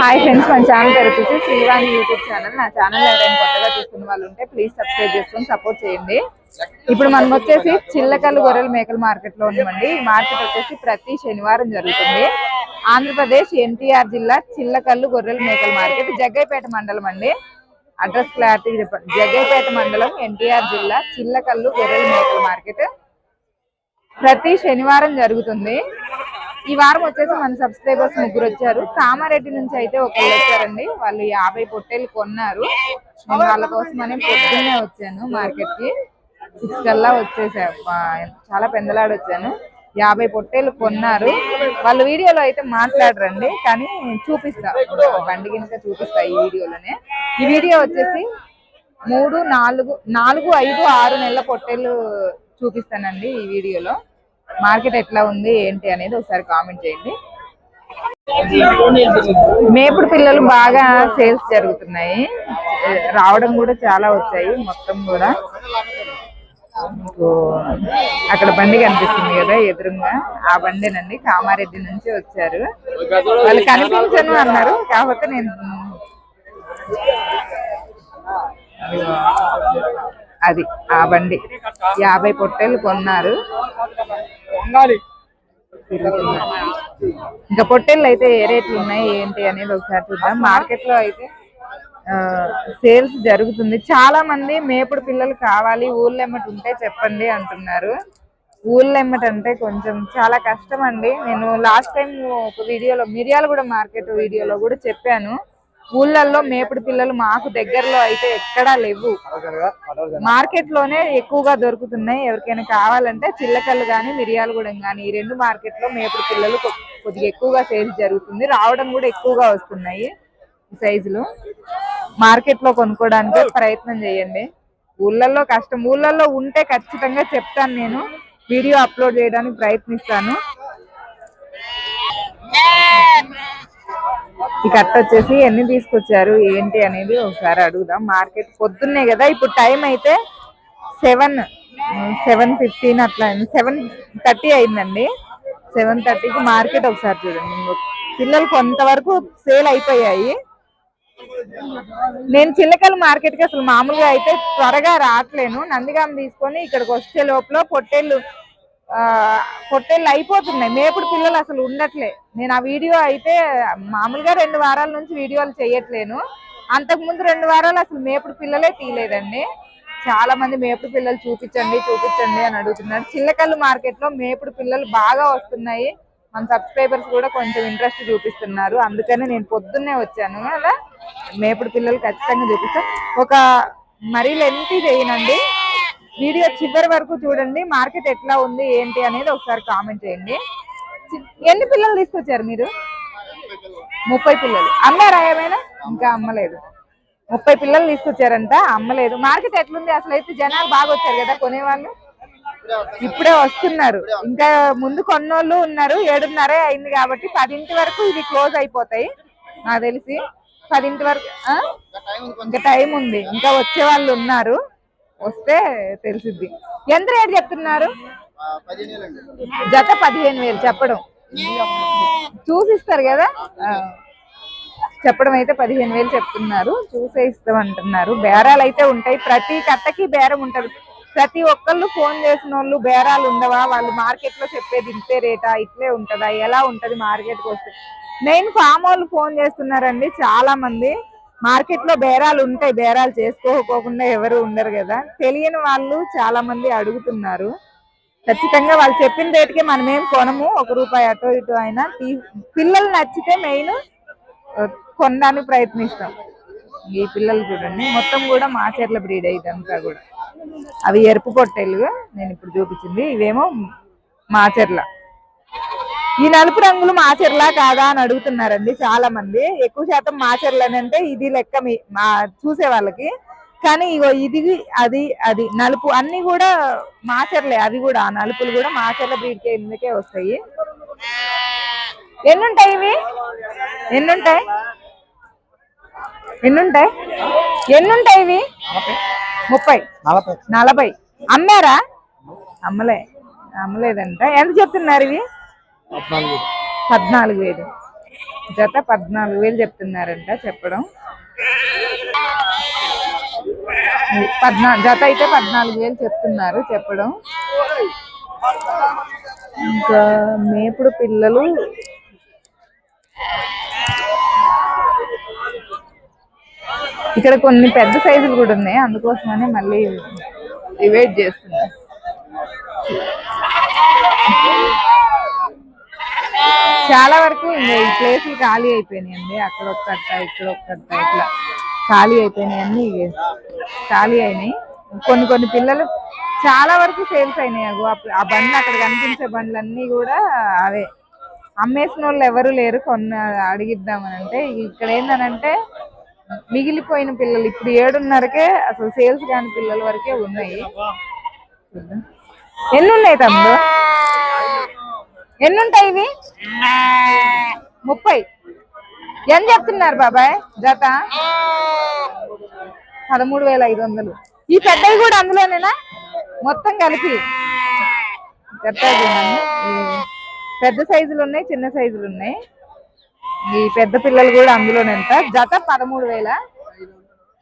Hi friends మన channel పేరు వచ్చేసి శ్రీవాణి యూట్యూబ్ ఛానల్ నా ఛానల్ ఎవరైనా కొత్తగా చూస్తున్న వాళ్ళు ఉంటే ప్లీజ్ సబ్స్క్రైబ్ చేసుకొని సపోర్ట్ చేయండి. ఇప్పుడు మనం వచ్చేసి చిల్లకల్లు గొర్రెల మేకల మార్కెట్లో ఉన్నామండి. ఈ మార్కెట్ వచ్చేసి ప్రతి శనివారం జరుగుతుంది. ఆంధ్రప్రదేశ్ ఎన్టీఆర్ జిల్లా చిల్లకల్లు గొర్రెల మేకల మార్కెట్ జగ్గైపేట మండలం అండి. అడ్రస్ క్లారిటీ చెప్పండి జగ్గైపేట మండలం ఎన్టీఆర్ జిల్లా చిల్లకల్లు గొర్రెల మేకల మార్కెట్ ప్రతి శనివారం జరుగుతుంది. ఈ వారం వచ్చేసి మన సబ్స్క్రైబర్స్ ముగ్గురు వచ్చారు. కామారెడ్డి నుంచి అయితే ఒకళ్ళు వచ్చారండి. వాళ్ళు యాభై పొట్టేలు కొన్నారు. నేను వాళ్ళ కోసమని పొద్దున్నే వచ్చాను మార్కెట్కి సిక్స్ కల్లా వచ్చేసా. చాలా పెందలాడి వచ్చాను యాభై పొట్టేలు కొన్నారు. వాళ్ళ వీడియోలో అయితే మాట్లాడరండి కానీ చూపిస్తా. బండి కింద చూపిస్తా ఈ వీడియోలోనే. ఈ వీడియో వచ్చేసి మూడు నాలుగు నాలుగు ఐదు ఆరు నెలల పొట్టేలు చూపిస్తానండి ఈ వీడియోలో. మార్కెట్ ఎట్లా ఉంది ఏంటి అనేది ఒకసారి కామెంట్ చేయండి. మేపుడు పిల్లలు బాగా సేల్స్ జరుగుతున్నాయి. రావడం కూడా చాలా వచ్చాయి మొత్తం కూడా. అక్కడ బండి కనిపిస్తుంది కదా ఎదురుగా. ఆ బండినండి కామారెడ్డి నుంచి వచ్చారు. వాళ్ళు కనిపించను అన్నారు కాకపోతే నేను అది ఆ బండి. యాభై పొట్టేలు కొన్నారు. ఇంకా పొట్టేళ్ళు అయితే ఏ రేట్లు ఉన్నాయి ఏంటి అనేది ఒకసారి చూద్దాం. మార్కెట్లో అయితే సేల్స్ జరుగుతుంది. చాలా మంది మేపుడు పిల్లలు కావాలి ఊళ్ళో ఎమ్మటి ఉంటే చెప్పండి అంటున్నారు. ఊళ్ళో ఎమ్మటి అంటే కొంచెం చాలా కష్టం అండి. నేను లాస్ట్ టైం ఒక వీడియోలో మిరియాలు కూడా మార్కెట్ వీడియోలో కూడా చెప్పాను. ఊళ్ళల్లో మేపుడు పిల్లలు మాకు దగ్గరలో అయితే ఎక్కడా లేవు. మార్కెట్లోనే ఎక్కువగా దొరుకుతున్నాయి. ఎవరికైనా కావాలంటే చిల్లకల్లు కానీ మిరియాలగూడెం కానీ ఈ రెండు మార్కెట్లో మేపుడు పిల్లలు కొద్దిగా ఎక్కువగా సేల్స్ జరుగుతుంది. రావడం కూడా ఎక్కువగా వస్తున్నాయి సైజులు. మార్కెట్లో కొనుక్కోవడానికి ప్రయత్నం చేయండి. ఊళ్ళల్లో కష్టం. ఊళ్ళల్లో ఉంటే ఖచ్చితంగా చెప్తాను నేను. వీడియో అప్లోడ్ చేయడానికి ప్రయత్నిస్తాను. ఈ కట్ట వచ్చేసి ఎన్ని తీసుకొచ్చారు ఏంటి అనేది ఒకసారి అడుగుదాం. మార్కెట్ పొద్దున్నే కదా ఇప్పుడు టైం అయితే సెవెన్ సెవెన్ ఫిఫ్టీన్ అట్లా సెవెన్ థర్టీ అయిందండి. సెవెన్ థర్టీకి మార్కెట్ ఒకసారి చూడండి. పిల్లలు కొంతవరకు సేల్ అయిపోయాయి. నేను చిల్లకల మార్కెట్కి అసలు మామూలుగా అయితే త్వరగా రావట్లేను. నందిగామ తీసుకొని ఇక్కడికి వచ్చే లోపల పొట్టేళ్ళు పొట్టేళ్ళు అయిపోతున్నాయి. మేపుడు పిల్లలు అసలు ఉండట్లే. నేను ఆ వీడియో అయితే మామూలుగా రెండు వారాల నుంచి వీడియోలు చేయట్లేను. అంతకు ముందు రెండు వారాలు అసలు మేపుడు పిల్లలే తీయలేదండి. చాలా మంది మేపుడు పిల్లలు చూపించండి చూపించండి అని అడుగుతున్నారు. చిల్లకల్లు మార్కెట్లో మేపుడు పిల్లలు బాగా వస్తున్నాయి. మన సబ్స్క్రైబర్స్ కూడా కొంచెం ఇంట్రెస్ట్ చూపిస్తున్నారు. అందుకని నేను పొద్దున్నే వచ్చాను. అలా మేపుడు పిల్లలు ఖచ్చితంగా చూపిస్తాను ఒక మరీ లెంతీ చేయనండి వీడియో చివరి వరకు చూడండి మార్కెట్ ఎట్లా ఉంది ఏంటి అనేది ఒకసారి కామెంట్ చేయండి. ఎన్ని పిల్లలు తీసుకొచ్చారు మీరు? ముప్పై పిల్లలు. అమ్మారా ఏమైనా? ఇంకా అమ్మలేదు. ముప్పై పిల్లలు తీసుకొచ్చారంట అమ్మలేదు. మార్కెట్ ఎట్లుంది? అసలు అయితే జనాలు బాగా వచ్చారు కదా కొనేవాళ్ళు? ఇప్పుడే వస్తున్నారు. ఇంకా ముందు కొన్నోళ్ళు ఉన్నారు ఏడున్నరే అయింది కాబట్టి పదింటి వరకు ఇది క్లోజ్ అయిపోతాయి నాకు తెలిసి. పదింటి వరకు ఆ? ఇంకా టైం ఉంది. ఇంకా వచ్చే వాళ్ళు ఉన్నారు. వస్తే తెలిసిద్ది. ఎంత రేట్ చెప్తున్నారు? జత పదిహేను వేలు చెప్పడం. చూసిస్తారు కదా? చెప్పడం అయితే పదిహేను వేలు చెప్తున్నారు. చూసే ఇస్తామంటున్నారు బేరాలు అయితే ఉంటాయి. ప్రతి కట్టకి బేరం ఉంటది. ప్రతి ఒక్కళ్ళు ఫోన్ చేసిన వాళ్ళు బేరాలు ఉండవా? వాళ్ళు మార్కెట్లో చెప్పేది ఇంతే రేటా? ఇట్లే ఉంటదా? ఎలా ఉంటది మార్కెట్కి వస్తే? మెయిన్ ఫామ్ వాళ్ళు ఫోన్ చేస్తున్నారండి చాలా మంది మార్కెట్లో బేరాలు ఉంటాయి బేరాలు చేసుకోకపోకుండా ఎవరు ఉండరు కదా. తెలియని వాళ్ళు చాలా మంది అడుగుతున్నారు. ఖచ్చితంగా వాళ్ళు చెప్పిన రేటుకే మనం ఏం కొనము ఒక రూపాయి అటో ఇటో అయినా. పిల్లలు నచ్చితే మెయిన్ కొనడానికి ప్రయత్నిస్తాం. ఈ పిల్లలు చూడండి మొత్తం కూడా మాచర్ల బ్రీడ్ ఇదంతా కూడా. అవి ఎరుపు పొట్టేలు నేను ఇప్పుడు చూపించింది. ఇవేమో మాచర్ల ఈ నలుపు రంగులు మాచర్ల కాదా అని అడుగుతున్నారండి చాలా మంది. ఎక్కువ శాతం మాచర్లని అంటే ఇది లెక్క మీ మా చూసే వాళ్ళకి. కానీ ఇగో ఇది అది అది నలుపు అన్ని కూడా మాచర్లే అవి కూడా నలుపులు కూడా మాచర్ల బ్రీడ్ కిందకే వస్తాయి. ఎన్నుంటాయి ఇవి? ఎన్నుంటాయి? ఎన్నుంటాయి? ఎన్నుంటాయి ఇవి? ముప్పై. నలభై. అమ్మారా? అమ్మలే. అమ్మలేదంట. ఎంత చెప్తున్నారు ఇవి? పద్నాలుగు వేలు. జత పద్నాలుగు వేలు చెప్తున్నారంట చెప్పడం. పద్నా జత అయితే పద్నాలుగు వేలు చెప్తున్నారు చెప్పడం. ఇంకా మేపుడు పిల్లలు. ఇక్కడ కొన్ని పెద్ద సైజులు కూడా ఉన్నాయి అందుకోసమనే మళ్ళీ డివైడ్ చేస్తున్నారు. చాలా వరకు ఈ ప్లేసులు ఖాళీ అయిపోయినాయండి. అక్కడ ఒక ఇక్కడ ఒక ఇట్లా ఖాళీ అయిపోయినాయి అన్ని ఖాళీ అయినాయి. కొన్ని కొన్ని పిల్లలు చాలా వరకు సేల్స్ అయినాయి. అగో ఆ- బండ్లు అక్కడ కనిపించే బండ్లు అన్ని కూడా అవే. అమ్మేసిన వాళ్ళు ఎవరు లేరు. కొన్న అడిగిద్దామని అంటే ఇక్కడ ఏంటనంటే మిగిలిపోయిన పిల్లలు ఇప్పుడు ఏడున్నరకే అసలు సేల్స్ కాని పిల్లల వరకే ఉన్నాయి. ఎన్ని ఉన్నాయి తమ్ముడు? ఎన్ని ఉంటాయి ఇవి? ముప్పై. ఎంత చెప్తున్నారు బాబాయ్? జత? పదమూడు వేల ఐదు వందలు ఈ పెద్దవి కూడా అందులోనేనా? మొత్తం కలిపి. పెద్ద సైజులు ఉన్నాయి చిన్న సైజులు ఉన్నాయి. ఈ పెద్ద పిల్లలు కూడా అందులోనే ఎంత జత పదమూడు వేల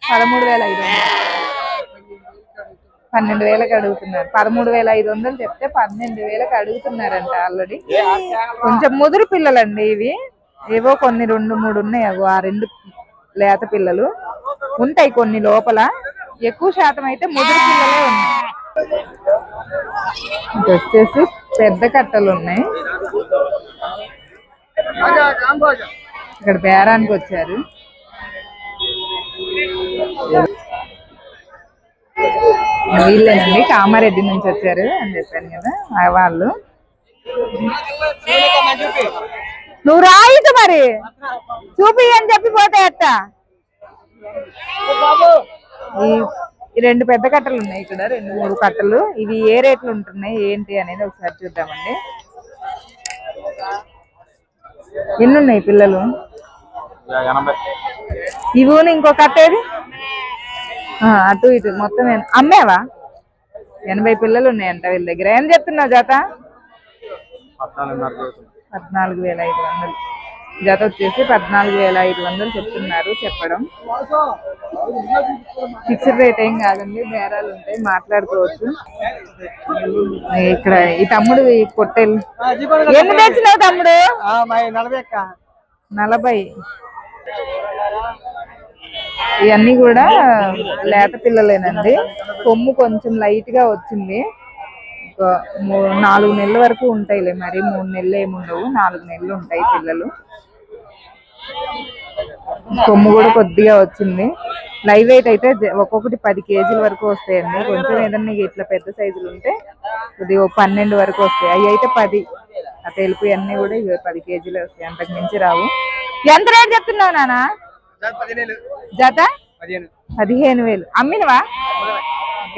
పదమూడు వేల ఐదు వందలు పన్నెండు వేలకు అడుగుతున్నారు. పదమూడు వేల ఐదు వందలు చెప్తే పన్నెండు వేలకు అడుగుతున్నారంట ఆల్రెడీ. కొంచెం ముదురు పిల్లలండి ఇవి. ఏవో కొన్ని రెండు మూడు ఉన్నాయి అగో ఆ రెండు లేత పిల్లలు. ఉంటాయి కొన్ని లోపల. ఎక్కువ శాతం అయితే ముదురు పిల్లలే ఉన్నాయి. వచ్చేసి పెద్ద కట్టలు ఉన్నాయి. ఇక్కడ బేరానికి వచ్చారు. వీళ్ళేనండి కామారెడ్డి నుంచి వచ్చారు అని చెప్పాను కదా వాళ్ళు. నువ్వు రాయిదు మరి. చూపి అని చెప్పి పోతే ఎట్ట ఈ- రెండు పెద్ద కట్టలు ఉన్నాయి ఇక్కడ రెండు మూడు కట్టలు. ఇవి ఏ రేట్లు ఉంటున్నాయి ఏంటి అనేది ఒకసారి చూద్దామండి. ఎన్ని ఉన్నాయి పిల్లలు ఇవి ఇంకో కట్టేది? అటు ఇటు మొత్తం అమ్మేవా? ఎనభై పిల్లలు ఉన్నాయంట వీళ్ళ దగ్గర. ఏం చెప్తున్నావు జత? పద్నాలుగు వేల ఐదు వందలు. జత వచ్చేసి పద్నాలుగు వేల ఐదు వందలు చెప్తున్నారు చెప్పడం. ఫిక్స్డ్ రేట్ ఏం కాదండి బేరాలు ఉంటాయి మాట్లాడుకోవచ్చు. ఇక్కడ ఈ తమ్ముడు ఈ పొట్టేలు. ఎన్ని తెచ్చినావు తమ్ముడు? నలభై. ఇవన్నీ కూడా లేత పిల్లలేనండి. కొమ్ము కొంచెం లైట్గా వచ్చింది. ఒక నాలుగు నెలల వరకు ఉంటాయిలే మరి. మూడు నెలలు ఏమి ఉండవు. నాలుగు నెలలు ఉంటాయి పిల్లలు. కొమ్ము కూడా కొద్దిగా వచ్చింది. లైవ్ వెయిట్ అయితే ఒక్కొక్కటి పది కేజీల వరకు వస్తాయండి. కొంచెం ఏదన్నా ఇట్లా పెద్ద సైజులు ఉంటే ఇది పన్నెండు వరకు వస్తాయి. అవి అయితే పది. ఆ తెలుపు అన్నీ కూడా ఇవి పది కేజీలు వస్తాయి. అంతకు మించి రావు. ఎంత రేట్ చెప్తున్నావు నానా జత? పదిహేను. వేలు. అమ్మినవా?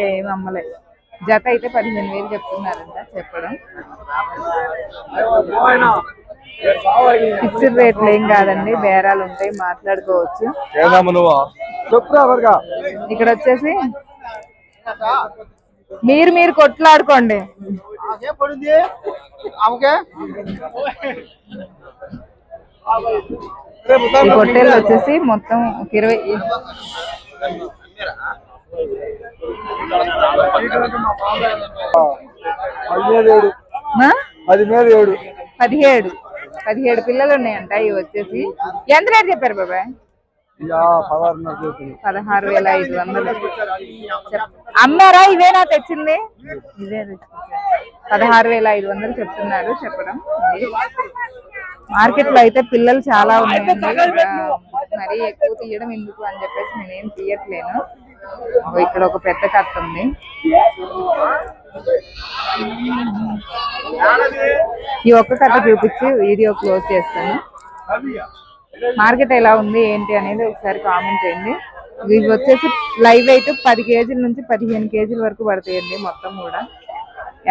ఏమి అమ్మలేదు జత అయితే పదిహేను వేలు చెప్తున్నారంట చెప్పడం. ఫిక్స్డ్ రేట్లు ఏం కాదండి బేరాలు ఉంటాయి మాట్లాడుకోవచ్చు. ఇక్కడ వచ్చేసి మీరు మీరు కొట్లాడుకోండి. ఏం ఆమెకే? ఈ పొట్టేళ్ళు వచ్చేసి మొత్తం ఒక ఇరవై పదిహేడు? పదిహేడు. పిల్లలు ఉన్నాయంట ఇవి వచ్చేసి. ఎంత రేట్ చెప్పారు బాబాయ్? పదహారు వేల ఐదు వందలు. అమ్మారా? ఇవేనా తెచ్చింది? ఇవే తెచ్చుకుంటా. పదహారు వేల ఐదు వందలు చెప్తున్నారు చెప్పడం. మార్కెట్లో అయితే పిల్లలు చాలా ఉన్నాయండి మరీ ఎక్కువ తీయడం ఎందుకు అని చెప్పేసి నేనేం తీయట్లేను. ఇక్కడ ఒక పెద్ద కట్ట ఉంది. ఈ ఒక్క కట్ట చూపించి వీడియో క్లోజ్ చేస్తాను. మార్కెట్ ఎలా ఉంది ఏంటి అనేది ఒకసారి కామెంట్ చేయండి. ఇవి వచ్చేసి లైవ్ అయితే పది కేజీల నుంచి పదిహేను కేజీల వరకు పడతాయండి మొత్తం కూడా.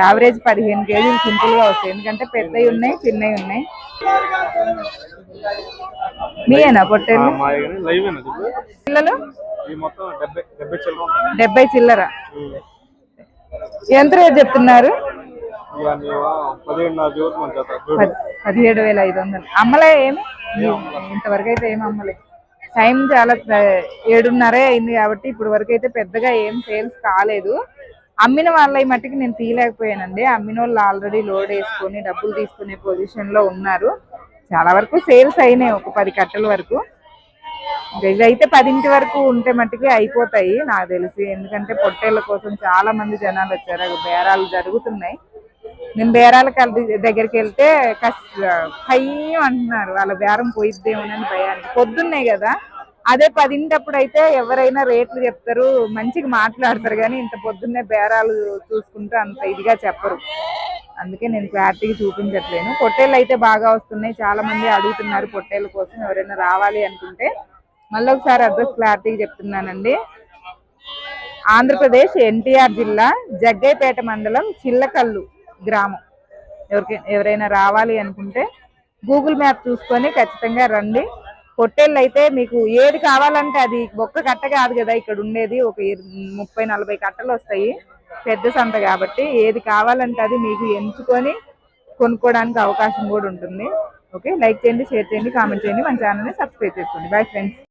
యావరేజ్ పదిహేను కేజీలు సింపుల్గా వస్తాయి. ఎందుకంటే పెద్దవి ఉన్నాయి చిన్నవి ఉన్నాయి. మీయేనా పొట్టేళ్ళు? లైవ్ పిల్లలు? డెబ్బై చిల్లర ఎంత రేట్ చెప్తున్నారు? పదిహేడు వేల ఐదు వందలు. అమ్మలే ఏమి? ఇంతవరకు అయితే ఏం అమ్మలేదు టైం చాలా ఏడున్నరే అయింది కాబట్టి ఇప్పుడు వరకు అయితే పెద్దగా ఏం సేల్స్ కాలేదు. అమ్మిన వాళ్ళ మట్టికి నేను తీయలేకపోయానండి. అమ్మిన వాళ్ళు ఆల్రెడీ లోడ్ వేసుకొని డబ్బులు తీసుకునే పొజిషన్లో ఉన్నారు. చాలా వరకు సేల్స్ అయినాయి ఒక పది కట్టల వరకు. ఇవైతే పదింటి వరకు ఉంటే మట్టుకి అయిపోతాయి నాకు తెలిసి. ఎందుకంటే పొట్టేళ్ళ కోసం చాలా మంది జనాలు వచ్చారు. బేరాలు జరుగుతున్నాయి. నేను బేరాల దగ్గరికి వెళ్తే కష్ట భయం అంటున్నారు. వాళ్ళ బేరం పోయిద్దేమోనని భయానికి. పొద్దున్నాయి కదా అదే పదింటప్పుడు అయితే ఎవరైనా రేట్లు చెప్తారు మంచిగా మాట్లాడతారు కానీ ఇంత పొద్దున్నే బేరాలు చూసుకుంటే అంత ఇదిగా చెప్పరు. అందుకే నేను క్లారిటీగా చూపించట్లేను. పొట్టేళ్ళు అయితే బాగా వస్తున్నాయి. చాలా మంది అడుగుతున్నారు పొట్టేళ్ళ కోసం ఎవరైనా రావాలి అనుకుంటే. మళ్ళీ ఒకసారి అడ్రస్ క్లారిటీగా చెప్తున్నానండి. ఆంధ్రప్రదేశ్ ఎన్టీఆర్ జిల్లా జగ్గైపేట మండలం చిల్లకల్లు గ్రామం. ఎవరికి ఎవరైనా రావాలి అనుకుంటే గూగుల్ మ్యాప్ చూసుకొని ఖచ్చితంగా రండి. పొట్టేళ్ళు అయితే మీకు ఏది కావాలంటే అది ఒక్క కట్ట కాదు కదా ఇక్కడ ఉండేది. ఒక ముప్పై నలభై కట్టలు వస్తాయి. పెద్ద సంత కాబట్టి ఏది కావాలంటే అది మీకు ఎంచుకొని కొనుక్కోవడానికి అవకాశం కూడా ఉంటుంది. ఓకే? లైక్ చేయండి షేర్ చేయండి కామెంట్ చేయండి. మన ఛానల్ని సబ్స్క్రైబ్ చేసుకోండి. Bye friends.